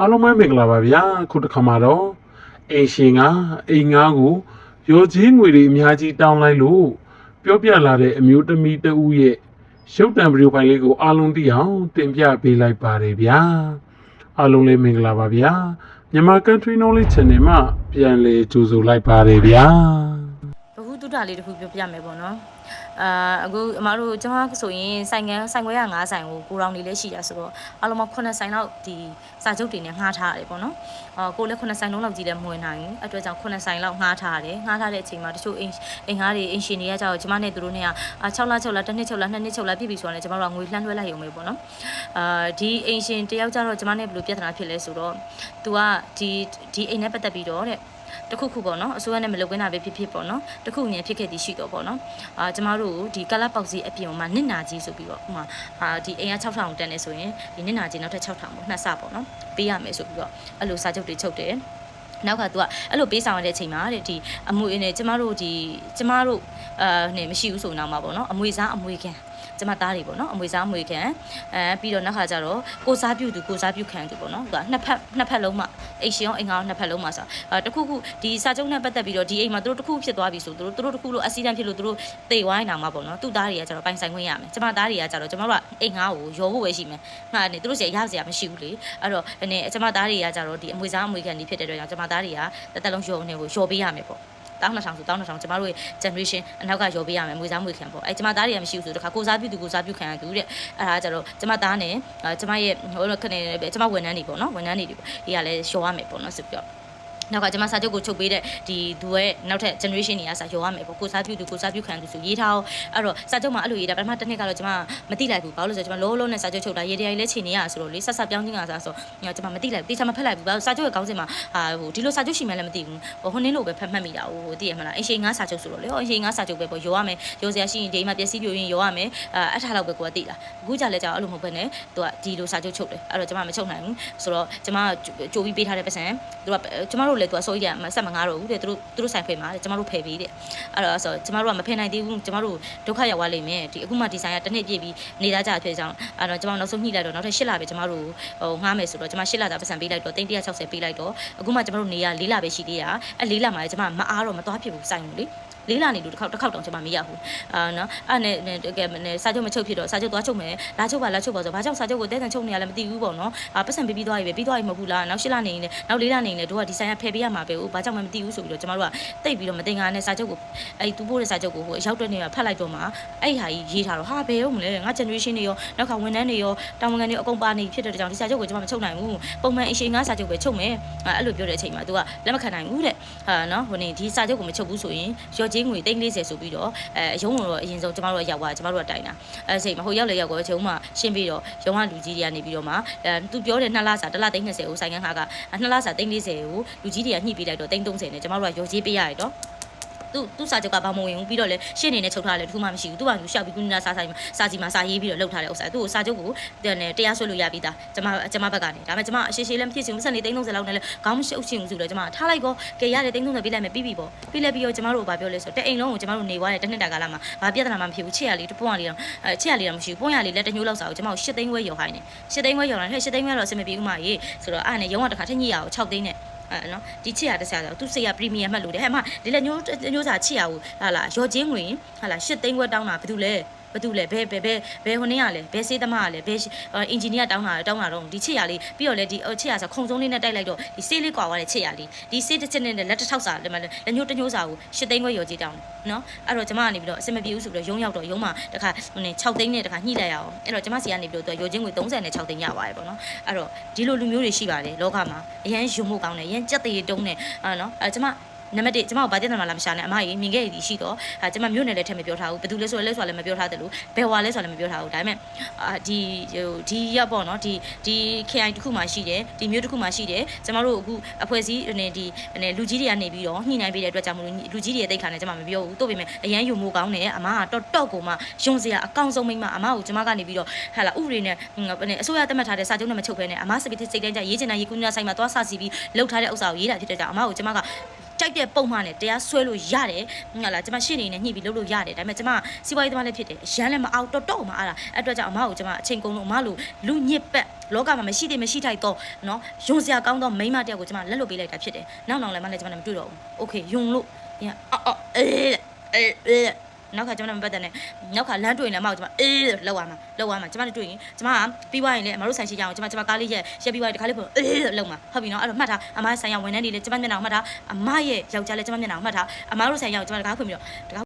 အားလုံးပဲမင်္ဂလာပါဗျာခုတစ်ခါမှာတော့အိမ်ရှင်ကအိမ်ငါးကိုရောချင်းငွေတွေအများကြီးတောင်းလိုက်လို့ပြောပြလာတဲ့အမျိုးသမီးတဦးရဲ့ရုပ်တံဗီဒီယိုဖိုင်လေးကိုအားလုံးသိအောင်တင်ပြပေးလိုက်ပါတယ်ဗျာအားလုံးလည်းမင်္ဂလာပါဗျာမြန်မာ Country Knowledge Channel မှာပြန်လည်ကြိုဆိုလိုက်ပါတယ်ဗျာဘဟု တုတလေးတစ်ခုပြောပြမယ်ပေါ့နော်အာအခုအမတို့ကျွန်မဆိုရင်ဆိုင်ငန်းဆိုင်ခွဲရ9ဆိုင်ကိုကိုရောင်နေလေးရှိတာဆိုတော့အလုံးမ9ဆိုင်လောက်ဒီစာချုပ်တွေနဲ့ငှားထားရတယ်ပေါ့နော်အာကိုလည်း9ဆိုင်လုံးလောက်ကြီးလည်းမဝင်နိုင်ဘူးအဲ့အတွက်ကြောင့်9ဆိုင်လောက်ငှားထားရတယ်ငှားထားတဲ့အချိန်မှာတချို့အိမ်အိမ်ငှားတွေအိမ်ရှင်တွေကကြောက်ကျွန်မနဲ့သူတို့နဲ့က6လ6လတစ်နှစ်6လ2နှစ်6လပြည့်ပြီဆိုတော့လည်းကျွန်မတို့ကငွေလှမ်းလွှဲလိုက်ရုံပဲပေါ့နော်အာဒီအိမ်ရှင်တယောက်ကြတော့ကျွန်မနဲ့ဘယ်လိုပြဿနာဖြစ်လဲဆိုတော့ तू ကဒီဒီအိမ်နဲ့ပတ်သက်ပြီးတော့တဲ့ တခုခုပေါ့နော်အစိုးရနဲ့မလုပ်ခွင့်တာပဲဖြစ်ဖြစ်ပေါ့နော်တခုအမြင်ဖြစ်ခဲ့သည်ရှိတော့ပေါ့နော်အာကျမတို့ဒီကလပ်ပေါက်စီအပြင်မှာနစ်နာကြီးဆိုပြီးတော့ဥမာအာဒီအိမ်က6000တန်နေဆိုရင်ဒီနစ်နာကြီးနောက်ထပ်6000ပေါ့နှစ်ဆပေါ့နော်ပေးရမယ်ဆိုပြီးတော့အဲ့လိုစာချုပ်တွေချုပ်တယ်နောက်က तू ကအဲ့လိုပေးဆောင်ရတဲ့အချိန်မှာတဲ့ဒီအမွေနဲ့ကျမတို့ဒီကျမတို့အာနေမရှိဘူးဆိုတော့မှာပေါ့နော်အမွေစားအမွေခံ ကျမသားတွေပေါ့နော်အမွေစားအမွေခံအဲပြီးတော့နောက်ခါကျတော့ကိုစားပြုသူကိုစားပြုခံသူပေါ့နော်သူကနှစ်ဖက်နှစ်ဖက်လုံးမှအိမ်ရှင်ရောအိမ်ကောင်နှစ်ဖက်လုံးမှဆိုတော့တခုခုဒီစာချုပ်နဲ့ပတ်သက်ပြီးတော့ဒီအိမ်မှာသူတို့တခုဖြစ်သွားပြီဆိုသူတို့သူတို့တခုလို့အက်ဆီဒန့်ဖြစ်လို့သူတို့တိတ်ဝိုင်းတာမှာပေါ့နော်သူ့သားတွေကကျတော့ပိုင်ဆိုင်ခွင့်ရမယ်ကျမသားတွေကကျတော့ကျမတို့ကအိမ်ငါ့ကိုရောဖို့ပဲရှိမယ်ငါနေသူတို့စီရရစရာမရှိဘူးလေအဲ့တော့အနေကျမသားတွေကကျတော့ဒီအမွေစားအမွေခံဒီဖြစ်တဲ့အတွက်ကြောင့်ကျမသားတွေကတစ်သက်လုံးရောနေကိုရောပေးရမယ်ပေါ့ တောင်း2000ဆိုတောင်း2000ကျမတို့ရဲ့ generation အနောက်ကရောပေးရမယ်မွေစားမွေခံပေါ့အဲကျမသားတွေကမရှိဘူးဆိုတော့ခါကိုစားပြုသူကိုစားပြုခံရသူတဲ့အဲ့ဒါကျတော့ကျမသားနဲ့ကျမရဲ့ဟိုလိုခနေကျမဝန်ထမ်းတွေပေါ့နော်ဝန်ထမ်းတွေဒီပေါ့ဒီကလည်းရောရမယ်ပေါ့နော်ဆိုပြီးတော့ နောက်ကကျွန်မစာချုပ်ကိုချုပ်ပေးတဲ့ဒီသူရဲ့နောက်ထပ် generation တွေကစာရောရမယ်ပေါ့ကိုစားပြုသူကိုစားပြုခံသူဆိုရေးထားအောင်အဲ့တော့စာချုပ်မှာအဲ့လိုရေးတာပထမတစ်နှစ်ကတော့ကျွန်မမသိလိုက်ဘူးဘာလို့လဲဆိုတော့ကျွန်မလုံးလုံးနဲ့စာချုပ်ချုပ်တာရေးတရားကြီးလည်းချိန်နေရဆိုတော့လေဆက်ဆက်ပြောင်းချင်းကစားဆိုကျွန်မမသိလိုက်ဘူးတေချာမဖက်လိုက်ဘူးဘာလို့စာချုပ်ရဲ့ခေါင်းစဉ်မှာဟာဟိုဒီလိုစာချုပ်ရှိမှလည်းမသိဘူးဟိုဟိုနင်းလို့ပဲဖတ်မှတ်မိတာဟိုသိရမလားအရှင်ငါစာချုပ်ဆိုတော့လေဟိုအရှင်ငါစာချုပ်ပဲပေါ့ရောရမယ်ရောစရာရှိရင်ဒီမှာပျက်စီးပြိုရင်ရောရမယ်အဲ့ထားတော့ပဲကိုကသိလားအခုကြလဲကြာအဲ့လိုမဟုတ်ဘဲနဲ့သူကဒီလိုစာချုပ်ချုပ်တယ်အဲ့တော့ကျွန်မမချုပ်နိုင်ဘူးဆိုတော့ကျွန်မကြိုပြီးပေးထားတဲ့ပတ်စံသူကကျွန်မတို့လည်းသူကစိုးရဆက်မငားတော့ဘူးတဲ့သူတို့သူတို့ဆိုင်ဖိတ်မှာတဲ့ကျမတို့ဖယ်ပေးတဲ့အဲ့တော့ဆိုကျမတို့ကမဖယ်နိုင်သေးဘူးကျမတို့ဒုက္ခရောက်သွားလိမ့်မယ်ဒီအခုမှဒီဆိုင်ကတစ်နှစ်ပြည့်ပြီးနေတာကြဖြစ်ကြောင်းအဲ့တော့ကျမတို့နောက်ဆုံးညှိလိုက်တော့နောက်ထပ်၈လပဲကျမတို့ဟိုငားမယ်ဆိုတော့ကျမ၈လတာပတ်စံပေးလိုက်တော့360ပေးလိုက်တော့အခုမှကျမတို့နေရ၄လပဲရှိသေးတာအဲ့၄လမှာကျမမအားတော့မသွားဖြစ်ဘူးဆိုင်ကိုလေ လေးလာနေလို့တစ်ခေါက်တစ်ခေါက်တောင်ကျွန်မမရဘူးအာနော်အဲ့နဲ့တကယ်နဲ့စာချုပ်မချုပ်ဖြစ်တော့စာချုပ်သွားချုပ်မယ်လာချုပ်ပါလာချုပ်ပါဆိုဘာကြောင့်စာချုပ်ကိုတဲတန်ချုပ်နေရလဲမသိဘူးပေါ့နော်အာပတ်စံပေးပြီးသွားပြီပဲပြီးသွားပြီမဟုတ်ဘူးလားနောက်ရှစ်လနေနေနောက်လေးလနေနေတို့ကဒီဆိုင်ကဖယ်ပေးရမှာပဲဦးဘာကြောင့်မှမသိဘူးဆိုပြီးတော့ကျွန်တော်တို့ကတိတ်ပြီးတော့မတင်ကားနဲ့စာချုပ်ကိုအဲ့သူပို့တဲ့စာချုပ်ကိုဟိုရောက်တဲ့နေရာဖတ်လိုက်တော့မှအဲ့ဟာကြီးရေးထားတော့ဟာဘယ်ဟုတ်မလဲငါ generation တွေရောနောက်ကဝန်ထမ်းတွေရောတာဝန်ခံတွေအကုန်ပါနေဖြစ်တဲ့ကြောင့်ဒီစာချုပ်ကိုကျွန်မမချုပ်နိုင်ဘူးပုံမှန်အရှိန်ငါစာချုပ်ပဲချုပ်မယ်အဲ့လိုပြောတဲ့အချိန်မှာသူကလက်မခံနိုင်ဘူးတဲ့ဟာနော်ဟိုနေဒီစာချုပ်ကိုမချုပ်ဘူးဆိုရင်ရော့ချင်းငွေ340ဆိုပြီးတော့အဲရုံးတော့အရင်ဆုံးကျမတို့ကရောက်သွားကျမတို့ကတိုင်တာအဲချိန်မှာဟိုရောက်လေရောက်တော့ချုံမှရှင်းပြီးတော့ရုံးကလူကြီးတွေကနေပြီးတော့မှအဲသူပြောတဲ့2လစာ1လ320ကိုဆိုင်ကန်းခါက2လစာ340ကိုလူကြီးတွေကညှိပေးလိုက်တော့330နဲ့ကျမတို့ကရော်ကြီးပေးရတယ်တော့ သူသူစာချုပ်ကဘာမဝင်ဘူးပြီးတော့လေရှင်းနေနဲ့ချုပ်ထားတယ်တခုမှမရှိဘူးသူကသူရှောက်ပြီးကုနာစာဆိုင်မှာစာစီမှာစာရေးပြီးတော့လှုပ်ထားတဲ့ဥစ္စာသူ့ကိုစာချုပ်ကိုတရားဆွဲလို့ရပြီးသားကျမကျမဘက်ကနေဒါပေမဲ့ကျမအရှိရှိလည်းမဖြစ်ချင်ဘူးစနေ330လောက်နဲ့လည်းခေါင်းမရှုပ်ချင်ဘူးဆိုတော့ကျမထားလိုက်ကောကဲရတယ်330ပေးလိုက်မယ်ပြီးပြီပေါ့ပြီးလဲပြီးတော့ကျမတို့ကဘာပြောလဲဆိုတော့တဲ့အိမ်လုံးကိုကျမတို့နေသွားတယ်တစ်နှစ်တာကာလမှာဘာပြဿနာမှမဖြစ်ဘူးချစ်ရလေးတပွင့်ရလေးတော့အဲချစ်ရလေးတော့မရှိဘူးပွင့်ရလေးလက်တညိုးလောက်စာကိုကျမတို့၈သိန်းခွဲရော်ခိုင်းတယ်၈သိန်းခွဲရော်လာတယ်၈သိန်းခွဲတော့အဆင်မပြေဘူးမကြီးဆိုတော့အဲ့နဲ့ရုံးကတစ်ခါထက်ညိရအောင်6သိန်းနဲ့ အဲနော်ဒီချစ်ရတစ်ဆရာဆိုသူစိတ်ရပရီမီယံမှတ်လို့တယ်ဟဲ့အမဒီလက်ညိုးညိုးစာချစ်ရကိုဟာလာရော်ချင်းငွေဟာလာ၈သိန်းခွဲတောင်းတာဘာတူလဲ ဘာတူလဲဘယ်ဘယ်ဘယ်ဘယ်ဟိုနေရလဲဘယ်စေးသမားလဲဘယ်အင်ဂျင်နီယာတောင်းတာတောင်းတာတော့ဒီချစ်ရလေးပြီးတော့လေဒီချစ်ရဆိုခုံဆုံးလေးနဲ့တိုက်လိုက်တော့ဒီစေးလေးကွာသွားတဲ့ချစ်ရလေးဒီစေးတစ်ချက်နဲ့လက်တစ်ထောက်စာလက်မလက်ညိုးတညိုးစာကို၈သိန်းခွဲရော်ကြီးတောင်းတယ်နော်အဲ့တော့ကျမကနေပြီးတော့အစမပြေဘူးဆိုပြီးတော့ရုံးရောက်တော့ရုံးမှာတခါဟိုနေ6သိန်းနဲ့တခါညှိလိုက်ရအောင်အဲ့တော့ကျမစီကနေပြီးတော့ရော်ချင်းငွေ30နဲ့6သိန်းရပါတယ်ပေါ့နော်အဲ့တော့ဒီလိုလူမျိုးတွေရှိပါတယ်လောကမှာအရန်ယုံမှုကောင်းတယ်အရန်ကြက်သေးတုံးတယ်အဲ့နော်အဲ့ကျမ နံပါတ်1ကျမကိုဘာပြဿနာလာမရှာနဲ့အမကြီးမြင်ခဲ့ရည်ရှိတော့အဲကျမမြို့နယ်လည်းထက်မပြောထားဘူးဘယ်သူလဲဆိုလဲဆိုလည်းမပြောထားတယ်လို့ဘယ်ဝါလဲဆိုလည်းမပြောထားဘူးဒါပေမဲ့အာဒီဟိုဒီရက်ပေါ့နော်ဒီဒီ KI တစ်ခုမှရှိတယ်ဒီမြို့တစ်ခုမှရှိတယ်ကျမတို့အခုအဖွဲ့အစည်းနေဒီနေလူကြီးတွေကနေပြီးတော့ညှိနှိုင်းပေးတဲ့အတွက်ကြောင့်မလို့လူကြီးတွေရဲ့တိတ်ခါနဲ့ကျမမပြောဘူးတို့ပေမဲ့အရန်ယူမှုကောင်းတယ်အမကတော့တော့ကိုမှယုံစရာအကောင်းဆုံးမိမအမကိုကျမကနေပြီးတော့ဟာလာဥပဒေနဲ့အစိုးရသတ်မှတ်ထားတဲ့စာချုပ်နဲ့မချုပ်ဘဲနဲ့အမစပစ်စိတ်တိုင်းကြရေးချင်တဲ့ရေကူးညာဆိုင်မှာသွားဆစီပြီးလှုပ်ထားတဲ့ဥစ္စာကိုရေးတာဖြစ်တဲ့ကြောင့်အမကိုကျမက ကြိုက်တဲ့ပုံမှန်နဲ့တရားဆွဲလို့ရတယ်ဟုတ်လားကျမရှင်းနေနဲ့ညှိပြီးလုပ်လို့ရတယ်ဒါပေမဲ့ကျမစီးပွားရေးသမားလည်းဖြစ်တယ်အရန်လည်းမအောင်တော်တော်မှအားလားအဲ့အတွက်ကြောင့်အမကိုကျမအချိန်ကုန်လို့အမလိုလူညစ်ပက်လောကမှာမရှိသေးမရှိထိုက်တော့နော်ယွန်စရာကောင်းသောမိန်းမတစ်ယောက်ကိုကျမလက်လွတ်ပေးလိုက်တာဖြစ်တယ်နောက်နောက်လည်းမလည်းကျမလည်းမတွေ့တော့ဘူးโอเคယွန်လို့ညအော်အော်အေးအေးအေး နောက်ခါကျမလည်းမပတ်တဲ့နဲ့နောက်ခါလမ်းတွေ့ရင်လည်းအမကိုကျမအေးလောက်ရမှာလောက်ရမှာကျမလည်းတွေ့ရင်ကျမကပြီးသွားရင်လည်းအမတို့ဆိုင်ရှိကြအောင်ကျမကျမကားလေးရက်ရက်ပြီးသွားရင်တခါလေးပို့အေးလောက်မှာဟုတ်ပြီနော်အဲ့တော့မှတ်ထားအမဆိုင်ရဝန်ထမ်းတွေလည်းကျမမျက်နှာကိုမှတ်ထားအမရဲ့ယောက်ျားလည်းကျမမျက်နှာကိုမှတ်ထားအမတို့ဆိုင်ရအောင်ကျမတကားဖွင့်ပြီးတော့တကား